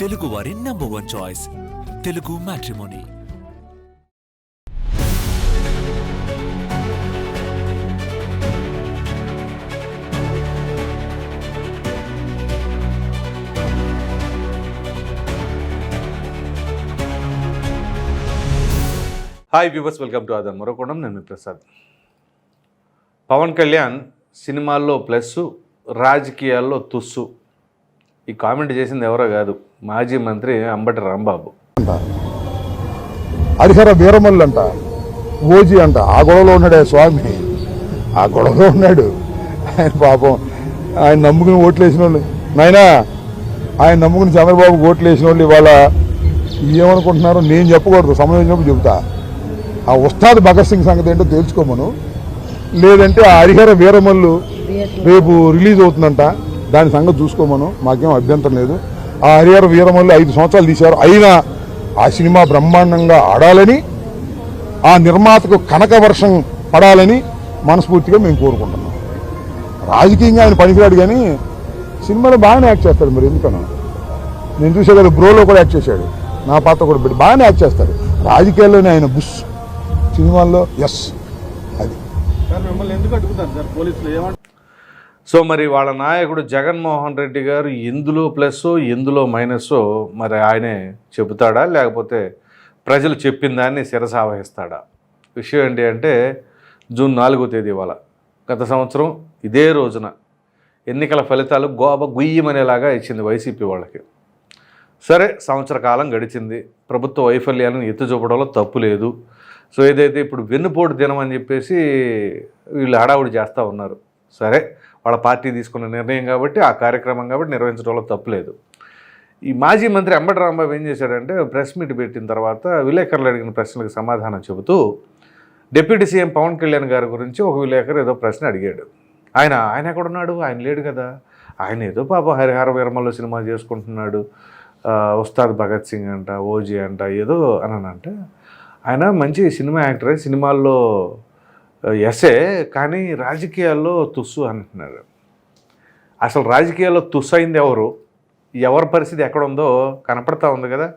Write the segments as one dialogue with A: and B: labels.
A: తెలుగు వారి number one choice Telugu matrimony
B: hi viewers welcome to అదన్ మరొకడం నేను ప్రసాద్ పవన్ కళ్యాణ్ సినిమాల్లో ప్లస్ రాజకీయాల్లో తుస్సు ఈ కామెంట్ చేసింది ఎవరో కాదు మాజీ మంత్రి అంబటి రాంబాబు.
C: హరిహర వీరమల్లు అంట ఓజీ అంట ఆ గొడవలో ఉన్నాడే స్వామి. ఆ గొడవలో ఉన్నాడు. ఆయన పాపం ఆయన నమ్ముకుని ఓట్లు వేసిన వాళ్ళు నాయనా ఆయన నమ్ముకుని చంద్రబాబు ఓట్లు వేసిన వాళ్ళు ఇవాళ ఏమనుకుంటున్నారో నేను చెప్పకూడదు సమయం వచ్చినప్పుడు చెబుతా. ఆ ఉస్తాద్ భగత్ సింగ్ సంగతి ఏంటో తెలుసుకోమను. లేదంటే ఆ హరిహర వీరమల్లు రేపు రిలీజ్ అవుతుందంట. దాని సంగతి చూసుకోమను మాకేం అభ్యంతరం లేదు. ఆ హరిహర వీరమల్లు ఐదు సంవత్సరాలు తీశారు. అయినా ఆ సినిమా బ్రహ్మాండంగా ఆడాలని ఆ నిర్మాతకు కనక వర్షం పడాలని మనస్ఫూర్తిగా మేము కోరుకుంటున్నాం. రాజకీయంగా ఆయన పనికిరాడు కానీ సినిమాలో బాగానే యాక్ట్ చేస్తాడు మరి ఎందుకన్నా నేను చూసే కదా బ్రోలో కూడా యాక్ట్ చేశాడు. నా పాత్ర కూడా పెట్టి బాగానే యాక్ట్ చేస్తాడు. రాజకీయాల్లోనే ఆయన బుష్ సినిమాల్లో ఎస్. అది.
B: సో మరి వాళ్ళ నాయకుడు జగన్మోహన్ రెడ్డి గారు ఎందులో ప్లస్ ఎందులో మైనస్ మరి ఆయనే చెబుతాడా? లేకపోతే ప్రజలు చెప్పిన దాన్ని శిరసావహిస్తాడా? విషయం ఏంటి అంటే జూన్ నాలుగో తేదీ ఇవాళ గత సంవత్సరం ఇదే రోజున ఎన్నికల ఫలితాలు గోబ గుయ్యమనేలాగా ఇచ్చింది వైసీపీ వాళ్ళకి. సరే సంవత్సర కాలం గడిచింది. ప్రభుత్వ వైఫల్యాలను ఎత్తి చూపడంలో తప్పు లేదు. సో ఏదైతే ఇప్పుడు వెన్నుపోటు దినం అని చెప్పేసి వీళ్ళు హడావుడి చేస్తూ ఉన్నారు. సరే వాళ్ళ పార్టీ తీసుకున్న నిర్ణయం కాబట్టి ఆ కార్యక్రమం కాబట్టి నిర్వహించడంలో తప్పులేదు ఈ మాజీ మంత్రి అంబటి రాంబాబు ఏం చేశాడంటే ప్రెస్ మీట్ పెట్టిన తర్వాత విలేకరులు అడిగిన ప్రశ్నలకు సమాధానం చెబుతూ డిప్యూటీ సీఎం పవన్ కళ్యాణ్ గారి గురించి ఒక విలేకరు ఏదో ప్రశ్న అడిగాడు. ఆయన ఆయన ఎక్కడున్నాడు ఆయన లేడు కదా. ఆయన ఏదో పాపం హరిహర వీరమల్లో సినిమా చేసుకుంటున్నాడు. ఉస్తాద్ భగత్ సింగ్ అంట ఓజీ అంట ఏదో అని అంటే ఆయన మంచి సినిమా యాక్టరే సినిమాల్లో ఎస్ఏ కానీ రాజకీయాల్లో తుస్సు అంటున్నారు. అసలు రాజకీయాల్లో తుస్సు అయింది ఎవరు? ఎవరి పరిస్థితి ఎక్కడ ఉందో కనపడతా ఉంది కదా.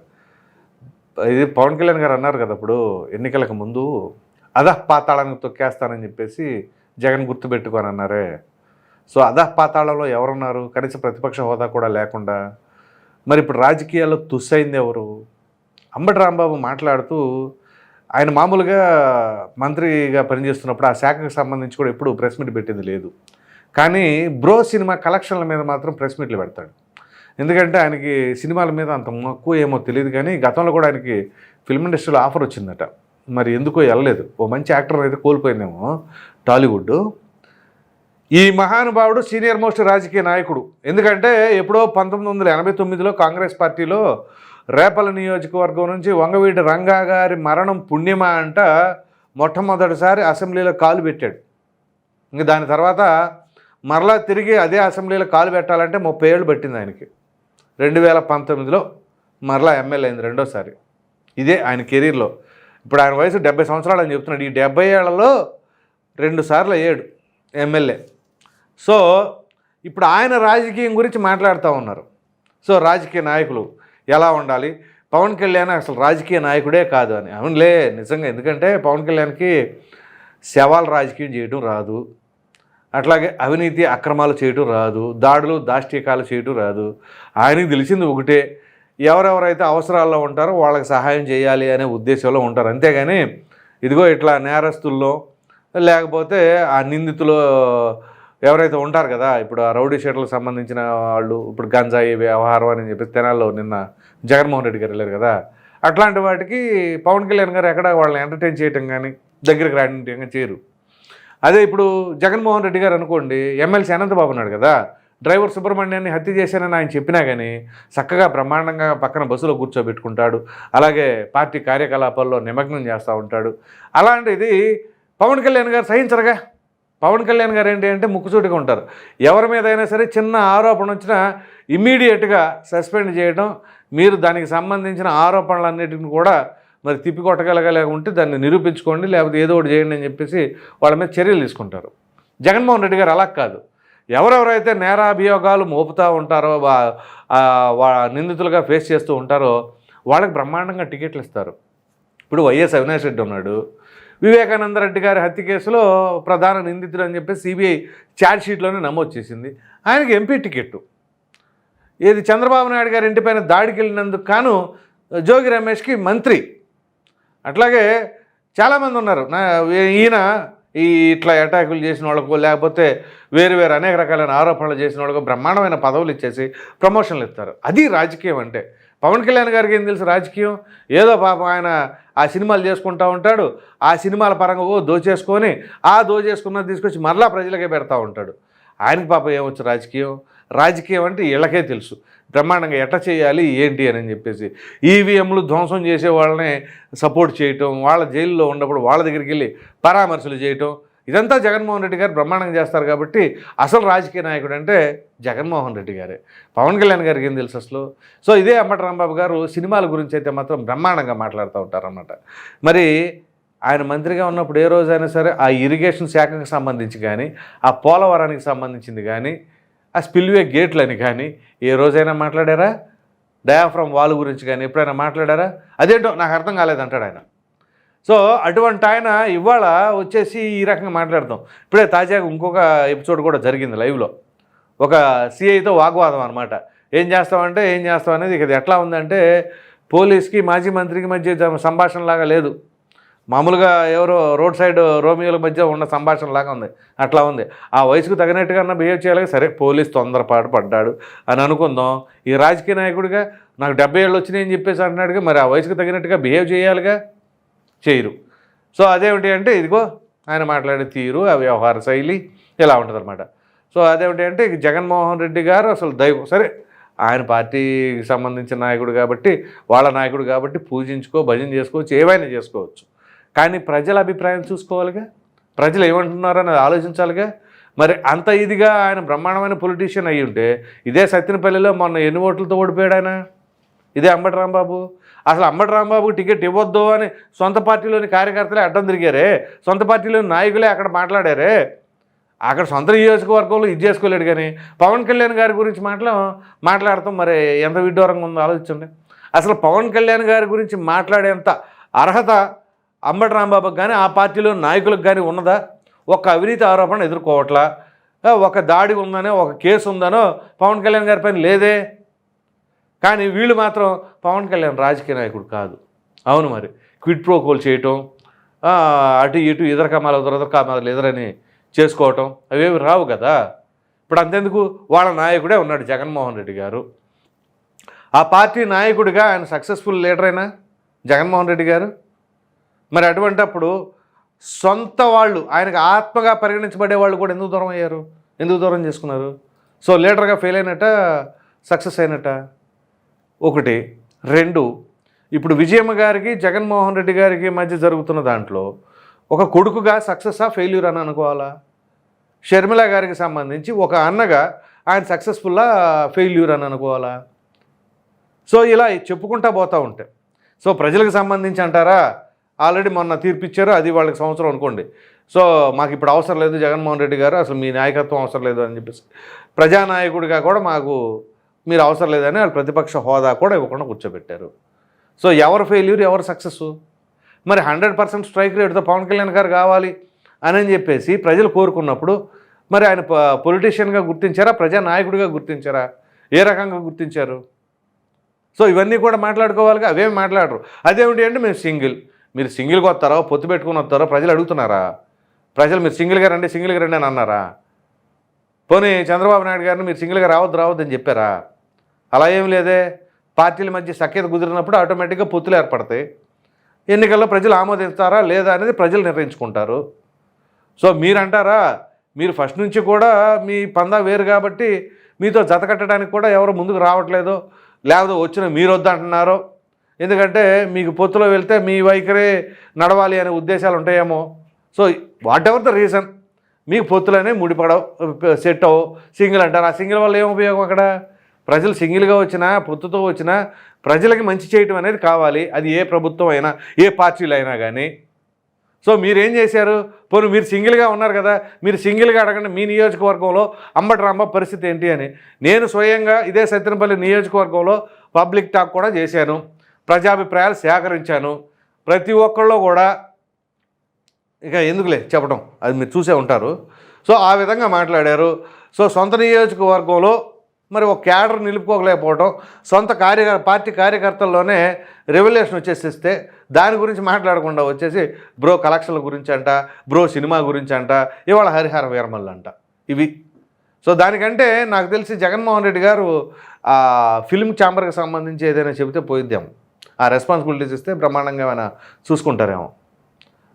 B: ఇది పవన్ కళ్యాణ్ గారు అన్నారు కదా ఇప్పుడు ఎన్నికలకు ముందు అధః పాతాళానికి తొక్కేస్తానని చెప్పేసి జగన్ గుర్తుపెట్టుకొని అన్నారే. సో అధః పాతాళంలో ఎవరున్నారు? కనీస ప్రతిపక్ష హోదా కూడా లేకుండా. మరి ఇప్పుడు రాజకీయాల్లో తుస్సైంది ఎవరు? అంబటి రాంబాబు మాట్లాడుతూ ఆయన మామూలుగా మంత్రిగా పనిచేస్తున్నప్పుడు ఆ శాఖకు సంబంధించి కూడా ఎప్పుడు ప్రెస్ మీట్ పెట్టింది లేదు. కానీ బ్రో సినిమా కలెక్షన్ల మీద మాత్రం ప్రెస్ మీట్లు పెడతాడు. ఎందుకంటే ఆయనకి సినిమాల మీద అంత మక్కువ ఏమో తెలియదు కానీ గతంలో కూడా ఆయనకి ఫిల్మ్ ఇండస్ట్రీలో ఆఫర్ వచ్చిందట. మరి ఎందుకో వెళ్ళలేదు. ఓ మంచి యాక్టర్ అయితే కోల్పోయిందేమో టాలీవుడ్. ఈ మహానుభావుడు సీనియర్ మోస్ట్ రాజకీయ నాయకుడు. ఎందుకంటే ఎప్పుడో పంతొమ్మిది వందల ఎనభై తొమ్మిదిలో కాంగ్రెస్ పార్టీలో రేపల నియోజకవర్గం నుంచి వంగవీటి రంగా గారి మరణం పుణ్యమా అంట మొట్టమొదటిసారి అసెంబ్లీలో కాలు పెట్టాడు. ఇంక దాని తర్వాత మరలా తిరిగి అదే అసెంబ్లీలో కాలు పెట్టాలంటే ముప్పై ఏళ్ళు పట్టింది ఆయనకి. రెండు వేల పంతొమ్మిదిలో మరలా ఎమ్మెల్యే అయింది రెండోసారి. ఇదే ఆయన కెరీర్లో. ఇప్పుడు ఆయన వయసు డెబ్బై సంవత్సరాలు అని చెప్తున్నాడు. ఈ డెబ్బై ఏళ్ళలో రెండు సార్లు అయ్యాడు ఎమ్మెల్యే. సో ఇప్పుడు ఆయన రాజకీయం గురించి మాట్లాడుతూ ఉన్నారు. సో రాజకీయ నాయకులు ఎలా ఉండాలి? పవన్ కళ్యాణ్ అసలు రాజకీయ నాయకుడే కాదు అని. అవునులే నిజంగా ఎందుకంటే పవన్ కళ్యాణ్కి శవాల రాజకీయం చేయడం రాదు. అట్లాగే అవినీతి అక్రమాలు చేయటం రాదు. దాడులు దాష్టీకాలు చేయటం రాదు. ఆయనకి తెలిసింది ఒకటే ఎవరెవరైతే అవసరాల్లో ఉంటారో వాళ్ళకి సహాయం చేయాలి అనే ఉద్దేశంలో ఉంటారు. అంతేగాని ఇదిగో ఇట్లా నేరస్తుల్లో లేకపోతే ఆ నిందితులు ఎవరైతే ఉంటారు కదా ఇప్పుడు ఆ రౌడీ షీటర్లకు సంబంధించిన వాళ్ళు ఇప్పుడు గంజాయి వ్యవహారం అని చెప్పి తెనాల్లో నిన్న జగన్మోహన్ రెడ్డి గారు వెళ్ళారు కదా అట్లాంటి వాటికి పవన్ కళ్యాణ్ గారు ఎక్కడ వాళ్ళని ఎంటర్టైన్ చేయటం కానీ దగ్గరికి రాయడం కానీ చేయరు. అదే ఇప్పుడు జగన్మోహన్ రెడ్డి గారు అనుకోండి ఎమ్మెల్సీ అనంతబాబు ఉన్నాడు కదా డ్రైవర్ సుబ్రహ్మణ్యాన్ని హత్య చేశానని ఆయన చెప్పినా కానీ చక్కగా బ్రహ్మాండంగా పక్కన బస్సులో కూర్చోబెట్టుకుంటాడు అలాగే పార్టీ కార్యకలాపాల్లో నిమగ్నం చేస్తూ ఉంటాడు. అలాంటిది పవన్ కళ్యాణ్ గారు సహించరుగా. పవన్ కళ్యాణ్ గారు ఏంటి అంటే ముక్కుచూటిగా ఉంటారు. ఎవరి మీద అయినా సరే చిన్న ఆరోపణ వచ్చినా ఇమ్మీడియట్గా సస్పెండ్ చేయడం మీరు దానికి సంబంధించిన ఆరోపణలన్నిటిని కూడా మరి తిప్పికొట్టగలగలే ఉంటే దాన్ని నిరూపించుకోండి లేకపోతే ఏదో ఒకటి చేయండి అని చెప్పేసి వాళ్ళ మీద చర్యలు తీసుకుంటారు. జగన్మోహన్ రెడ్డి గారు అలా కాదు. ఎవరెవరైతే నేరాభియోగాలు మోపుతూ ఉంటారో నిందితులుగా ఫేస్ చేస్తూ ఉంటారో వాళ్ళకి బ్రహ్మాండంగా టికెట్లు ఇస్తారు. ఇప్పుడు వైఎస్ అవినాష్ రెడ్డి ఉన్నాడు. వివేకానంద రెడ్డి గారి హత్య కేసులో ప్రధాన నిందితుడు అని చెప్పి సిబిఐ ఛార్జ్ షీట్లోనే నమోదు చేసింది. ఆయనకి ఎంపీ టికెట్టు. ఏది చంద్రబాబు నాయుడు గారి ఇంటిపైన దాడికి వెళ్ళినందుకు కాను జోగి రమేష్కి మంత్రి. అట్లాగే చాలామంది ఉన్నారు. నా ఈయన ఈ ఇట్లా అటాకులు చేసిన వాళ్ళకు లేకపోతే వేరు వేరు అనేక రకాలైన ఆరోపణలు చేసిన వాళ్ళకు బ్రహ్మాండమైన పదవులు ఇచ్చేసి ప్రమోషన్లు ఇస్తారు. అది రాజకీయం అంటే. పవన్ కళ్యాణ్ గారికి ఏం తెలుసు రాజకీయం? ఏదో పాపం ఆయన ఆ సినిమాలు చేసుకుంటూ ఉంటాడు ఆ సినిమాల పరంగా ఓ దోచేసుకొని ఆ దోచేసుకున్నది తీసుకొచ్చి మరలా ప్రజలకే పెడతా ఉంటాడు. ఆయనకి పాపం ఏమొచ్చు రాజకీయం? రాజకీయం అంటే వీళ్ళకే తెలుసు. బ్రహ్మాండంగా ఎట్ట చేయాలి ఏంటి అని చెప్పేసి. ఈవీఎంలు ధ్వంసం చేసే వాళ్ళని సపోర్ట్ చేయటం వాళ్ళ జైల్లో ఉన్నప్పుడు వాళ్ళ దగ్గరికి వెళ్ళి పరామర్శలు చేయటం. ఇదంతా జగన్మోహన్ రెడ్డి గారు బ్రహ్మాండంగా చేస్తారు కాబట్టి అసలు రాజకీయ నాయకుడు అంటే జగన్మోహన్ రెడ్డి గారే. పవన్ కళ్యాణ్ గారికి ఏం తెలుసు అసలు? సో ఇదే అమ్మటి రాంబాబు గారు సినిమాల గురించి అయితే మాత్రం బ్రహ్మాండంగా మాట్లాడుతూ ఉంటారన్నమాట. మరి ఆయన మంత్రిగా ఉన్నప్పుడు ఏ రోజైనా సరే ఆ ఇరిగేషన్ శాఖకు సంబంధించి కానీ ఆ పోలవరానికి సంబంధించింది కానీ ఆ స్పిల్వే గేట్లని కానీ ఏ రోజైనా మాట్లాడారా? డయాఫ్రమ్ వాల్ గురించి కానీ ఎప్పుడైనా మాట్లాడారా? అదేంటో నాకు అర్థం కాలేదంటాడు ఆయన. సో అటువంటి ఆయన ఇవాళ వచ్చేసి ఈ రకంగా మాట్లాడతాం ఇప్పుడే తాజాగా ఇంకొక ఎపిసోడ్ కూడా జరిగింది లైవ్లో. ఒక సిఐతో వాగ్వాదం అనమాట ఏం చేస్తామంటే ఏం చేస్తాం అనేది ఇక ఎట్లా ఉందంటే పోలీస్కి మాజీ మంత్రికి మధ్య సంభాషణలాగా లేదు. మామూలుగా ఎవరో రోడ్ సైడ్ రోమియోల మధ్య ఉన్న సంభాషణ లాగా ఉంది. అట్లా ఉంది. ఆ వయసుకు తగినట్టుగా అన్న బిహేవ్ చేయాలి సరే పోలీస్ తొందరపాటు పడ్డాడు అని అనుకుందాం. ఈ రాజకీయ నాయకుడిగా నాకు డెబ్బై ఏళ్ళు వచ్చినాయి అని చెప్పేసి అంటున్నాడుగా. మరి ఆ వయసుకు తగినట్టుగా బిహేవ్ చేయాలిగా? చేయరు. సో అదేమిటి అంటే ఇదిగో ఆయన మాట్లాడే తీరు ఆ వ్యవహార శైలి ఇలా ఉంటుందన్నమాట. సో అదేమిటి అంటే జగన్మోహన్ రెడ్డి గారు అసలు దైవం. సరే ఆయన పార్టీకి సంబంధించిన నాయకుడు కాబట్టి వాళ్ళ నాయకుడు కాబట్టి పూజించుకో భజన చేసుకోవచ్చు ఏవైనా చేసుకోవచ్చు. కానీ ప్రజల అభిప్రాయం చూసుకోవాలిగా? ప్రజలు ఏమంటున్నారో అనేది ఆలోచించాలిగా? మరి అంత ఇదిగా ఆయన బ్రహ్మాండమైన పొలిటీషియన్ అయ్యి ఉంటే ఇదే సత్యనపల్లిలో మొన్న ఎన్ని ఓట్లతో ఓడిపోయాడు ఆయన? ఇదే అంబటి రాంబాబు? అసలు అంబటి రాంబాబుకి టికెట్ ఇవ్వద్దు అని సొంత పార్టీలోని కార్యకర్తలే అడ్డం తిరిగారే? సొంత పార్టీలోని నాయకులే అక్కడ మాట్లాడారే? అక్కడ సొంత నియోజకవర్గంలో ఇది చేసుకోలేడు కానీ పవన్ కళ్యాణ్ గారి గురించి మాట్లా మాట్లాడతాం. మరి ఎంత విడ్డూరంగా ఉందో ఆలోచించండి. అసలు పవన్ కళ్యాణ్ గారి గురించి మాట్లాడేంత అర్హత అంబటి రాంబాబుకి కానీ ఆ పార్టీలో నాయకులకు కానీ ఉన్నదా? ఒక అవినీతి ఆరోపణ ఎదుర్కోవట్లా? ఒక దాడి ఉందనో ఒక కేసు ఉందనో పవన్ కళ్యాణ్ గారి పైన లేదే? కానీ వీళ్ళు మాత్రం పవన్ కళ్యాణ్ రాజకీయ నాయకుడు కాదు. అవును మరి. క్విడ్ ప్రోకోల్ చేయటం అటు ఇటు ఇతర కమాలు ఇతర కమాలు ఎదురని చేసుకోవటం అవేవి రావు కదా. ఇప్పుడు అంతెందుకు? వాళ్ళ నాయకుడే ఉన్నాడు జగన్మోహన్ రెడ్డి గారు. ఆ పార్టీ నాయకుడిగా ఆయన సక్సెస్ఫుల్ లీడరేనా జగన్మోహన్ రెడ్డి గారు? మరి అటువంటప్పుడు సొంత వాళ్ళు ఆయనకు ఆత్మగా పరిగణించబడే వాళ్ళు కూడా ఎందుకు దూరం అయ్యారు? ఎందుకు దూరం చేసుకున్నారు? సో లీడర్గా ఫెయిల్ అయినట్ట సక్సెస్ అయినట్ట ఒకటి. రెండు. ఇప్పుడు విజయమ్మ గారికి జగన్మోహన్ రెడ్డి గారికి మధ్య జరుగుతున్న దాంట్లో ఒక కొడుకుగా సక్సెసా ఫెయిల్యూర్ అని అనుకోవాలా? షర్మిల గారికి సంబంధించి ఒక అన్నగా ఆయన సక్సెస్ఫుల్లా ఫెయిల్యూర్ అని అనుకోవాలా? సో ఇలా చెప్పుకుంటా పోతూ ఉంటాయి సో ప్రజలకు సంబంధించి అంటారా? ఆల్రెడీ మొన్న తీర్పిచ్చారు అది వాళ్ళకి సంవత్సరం అనుకోండి. సో మాకు ఇప్పుడు అవసరం లేదు జగన్మోహన్ రెడ్డి గారు అసలు మీ నాయకత్వం అవసరం లేదు అని చెప్పేసి. ప్రజానాయకుడిగా కూడా మాకు మీరు అవసరం లేదని వాళ్ళు ప్రతిపక్ష హోదా కూడా ఇవ్వకుండా కూర్చోబెట్టారు. సో ఎవరు ఫెయిల్యూర్ ఎవరు సక్సెస్ మరి హండ్రెడ్ పర్సెంట్ స్ట్రైక్ రేట్తో పవన్ కళ్యాణ్ గారు కావాలి అని చెప్పేసి ప్రజలు కోరుకున్నప్పుడు మరి ఆయన పొలిటీషియన్గా గుర్తించారా ప్రజానాయకుడిగా గుర్తించారా? ఏ రకంగా గుర్తించారు? సో ఇవన్నీ కూడా మాట్లాడుకోవాలిగా అవేమి మాట్లాడరు. అదేమిటి అంటే మేము సింగిల్. మీరు సింగిల్గా వస్తారో? పొత్తు పెట్టుకుని వస్తారో? ప్రజలు అడుగుతున్నారా? ప్రజలు మీరు సింగిల్గా రండి సింగిల్గా రండి అని అన్నారా? పోనీ చంద్రబాబు నాయుడు గారిని మీరు సింగిల్గా రావద్దు రావద్దు అని చెప్పారా? అలా ఏం లేదే. పార్టీల మధ్య సఖ్యత కుదిరినప్పుడు ఆటోమేటిక్గా పొత్తులు ఏర్పడతాయి. ఎన్నికల్లో ప్రజలు ఆమోదిస్తారా లేదా అనేది ప్రజలు నిర్ణయించుకుంటారు. సో మీరంటారా? మీరు ఫస్ట్ నుంచి కూడా మీ పందా వేరు కాబట్టి మీతో జత కట్టడానికి కూడా ఎవరు ముందుకు రావట్లేదు. లేకపోతే వచ్చిన మీరు వద్దంటున్నారో. ఎందుకంటే మీకు పొత్తులో వెళ్తే మీ వైఖరే నడవాలి అనే ఉద్దేశాలు ఉంటాయేమో. So whatever the reason మీకు పొత్తులనే ముడిపడవు సెట్ అవ్వు సింగిల్ అంటారు. ఆ సింగిల్ వల్ల ఏం ఉపయోగం అక్కడ? ప్రజలు సింగిల్గా వచ్చినా పొత్తుతో వచ్చినా ప్రజలకి మంచి చేయటం అనేది కావాలి. అది ఏ ప్రభుత్వం అయినా ఏ పార్టీలు అయినా కానీ సో మీరేం చేశారు? పోను మీరు సింగిల్గా ఉన్నారు కదా మీరు సింగిల్గా అడగండి మీ నియోజకవర్గంలో అంబటి పరిస్థితి ఏంటి అని. నేను స్వయంగా ఇదే సత్యనపల్లి నియోజకవర్గంలో పబ్లిక్ టాక్ కూడా చేశాను. ప్రజాభిప్రాయాలు సేకరించాను. ప్రతి ఒక్కళ్ళు కూడా ఇక ఎందుకులే చెప్పడం అది మీరు చూసే ఉంటారు. సో ఆ విధంగా మాట్లాడారు. సో సొంత నియోజకవర్గంలో మరి ఒక క్యాడర్ నిలుపుకోలేకపోవడం సొంత కార్య పార్టీ కార్యకర్తల్లోనే రెవల్యూషన్ వచ్చేసిస్తే దాని గురించి మాట్లాడకుండా వచ్చేసి బ్రో కలెక్షన్ల గురించి అంట బ్రో సినిమా గురించి అంట ఇవాళ హరిహర వీరమల్లు అంట. ఇవి. సో దానికంటే నాకు తెలిసి జగన్మోహన్ రెడ్డి గారు ఫిల్మ్ ఛాంబర్కి సంబంధించి ఏదైనా చెబితే పోయిద్దాము. ఆ రెస్పాన్సిబిలిటీస్ ఇస్తే బ్రహ్మాండంగా ఏమైనా చూసుకుంటారేమో.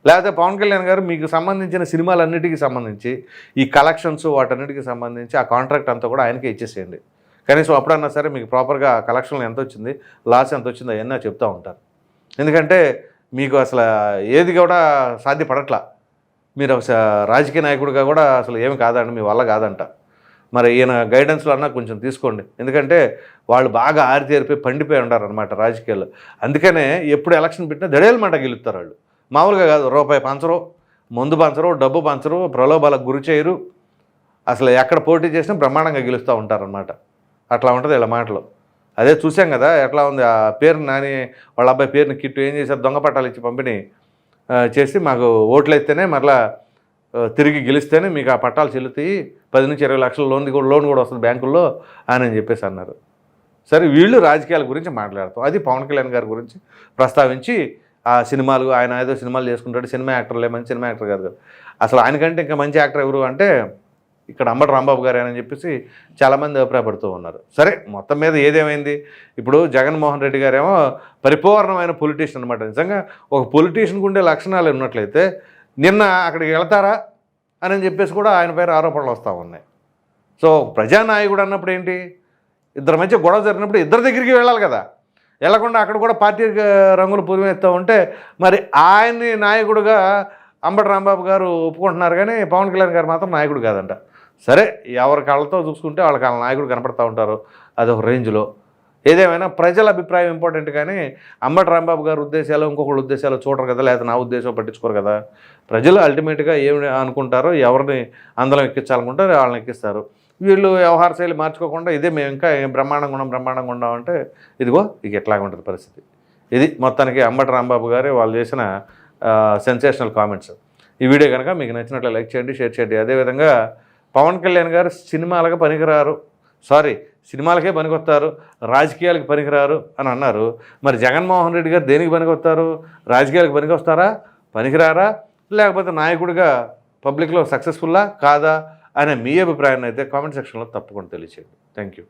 B: లేకపోతే పవన్ కళ్యాణ్ గారు మీకు సంబంధించిన సినిమాలన్నిటికీ సంబంధించి ఈ కలెక్షన్స్ వాటన్నిటికీ సంబంధించి ఆ కాంట్రాక్ట్ అంతా కూడా ఆయనకే ఇచ్చేసేయండి. కనీసం అప్పుడన్నా సరే మీకు ప్రాపర్గా కలెక్షన్లు ఎంత వచ్చింది లాస్ ఎంత వచ్చిందో అవన్నీ చెప్తూ ఉంటారు. ఎందుకంటే మీకు అసలు ఏది కూడా సాధ్యపడట్లా. మీరు ఒక రాజకీయ నాయకుడిగా కూడా అసలు ఏమి కాదండి మీ వల్ల కాదంట. మరి ఈయన గైడెన్స్లో అన్నా కొంచెం తీసుకోండి. ఎందుకంటే వాళ్ళు బాగా ఆరితేరిపోయి పండిపోయి ఉన్నారనమాట అనమాట రాజకీయాల్లో. అందుకనే ఎప్పుడు ఎలక్షన్ పెట్టినా దడేలమాట గెలుస్తారు వాళ్ళు. మామూలుగా కాదు రూపాయి పంచరు మందు పంచరు డబ్బు పంచరు ప్రలోభాలకు గురి చేయరు. అసలు ఎక్కడ పోటీ చేసినా బ్రహ్మాండంగా గెలుస్తూ ఉంటారనమాట అట్లా ఉంటుంది ఇలా మాటలు. అదే చూసాం కదా ఎట్లా ఉంది ఆ పేరు నాని వాళ్ళ అబ్బాయి పేరుని కిట్టు ఏం చేశారు దొంగ పట్టాలు ఇచ్చి పంపిణీ చేసి మాకు ఓట్లు అయితేనే మరలా తిరిగి గెలిస్తేనే మీకు ఆ పట్టాలు చెల్లుతాయి పది నుంచి ఇరవై లక్షల లోన్ కూడా లోన్ కూడా వస్తుంది బ్యాంకుల్లో అని అని చెప్పేసి అన్నారు. సరే వీళ్ళు రాజకీయాల గురించి మాట్లాడతాం. అది పవన్ కళ్యాణ్ గారి గురించి ప్రస్తావించి ఆ సినిమాలు ఆయన ఏదో సినిమాలు చేసుకుంటాడు సినిమా యాక్టర్లే మంచి సినిమా యాక్టర్ కాదు కదా. అసలు ఆయనకంటే ఇంకా మంచి యాక్టర్ ఎవరు అంటే ఇక్కడ అంబటి రాంబాబు గారు అని చెప్పేసి చాలామంది అభిప్రాయపడుతూ ఉన్నారు. సరే మొత్తం మీద ఏదేమైంది? ఇప్పుడు జగన్మోహన్ రెడ్డి గారేమో పరిపూర్ణమైన పొలిటీషియన్ అనమాట నిజంగా ఒక పొలిటీషియన్కి ఉండే లక్షణాలు ఉన్నట్లయితే నిన్న అక్కడికి వెళ్తారా అని చెప్పేసి కూడా ఆయన పేరు ఆరోపణలు వస్తూ ఉన్నాయి. సో ప్రజానాయకుడు అన్నప్పుడు ఏంటి? ఇద్దరి మధ్య గొడవ జరిగినప్పుడు ఇద్దరి దగ్గరికి వెళ్ళాలి కదా. వెళ్ళకుండా అక్కడ కూడా పార్టీ రంగులు పూర్వెత్తూ ఉంటే మరి ఆయన్ని నాయకుడుగా అంబటి రాంబాబు గారు ఒప్పుకుంటున్నారు కానీ పవన్ కళ్యాణ్ గారు మాత్రం నాయకుడు కాదంట. సరే ఎవరి కాళ్ళతో చూసుకుంటే వాళ్ళకి వాళ్ళ నాయకుడు కనపడతా ఉంటారు. అదొక రేంజ్లో. ఏదేమైనా ప్రజల అభిప్రాయం ఇంపార్టెంట్ కానీ అమ్మటి రాంబాబు గారి ఉద్దేశాలు ఇంకొకళ్ళ ఉద్దేశాలు చూడరు కదా లేదా నా ఉద్దేశం పట్టించుకోరు కదా. ప్రజలు అల్టిమేట్గా ఏమి అనుకుంటారో ఎవరిని అందరం ఎక్కించాలనుకుంటారో వాళ్ళని ఎక్కిస్తారు. వీళ్ళు వ్యవహార శైలి మార్చుకోకుండా ఇదే మేము ఇంకా బ్రహ్మాండంగా ఉన్నాం బ్రహ్మాండంగా ఉన్నాం అంటే ఇదిగో ఇక ఎట్లాగా ఉంటుంది పరిస్థితి. ఇది మొత్తానికి అంబటి రాంబాబు గారే వాళ్ళు చేసిన సెన్సేషనల్ కామెంట్స్ ఈ వీడియో కనుక మీకు నచ్చినట్లు లైక్ చేయండి షేర్ చేయండి. అదేవిధంగా పవన్ కళ్యాణ్ గారు సినిమాలకు పనికిరారు. సారీ సినిమాలకే పనికొస్తారు రాజకీయాలకు పనికిరారు అని అన్నారు. మరి జగన్మోహన్ రెడ్డి గారు దేనికి పనికొస్తారు? రాజకీయాలకు పనికొస్తారా? పనికిరారా? లేకపోతే నాయకుడిగా పబ్లిక్లో సక్సెస్ఫుల్లా కాదా? అనే మీ అభిప్రాయాన్ని అయితే కామెంట్ సెక్షన్లో తప్పకుండా తెలియచేయండి. Thank you.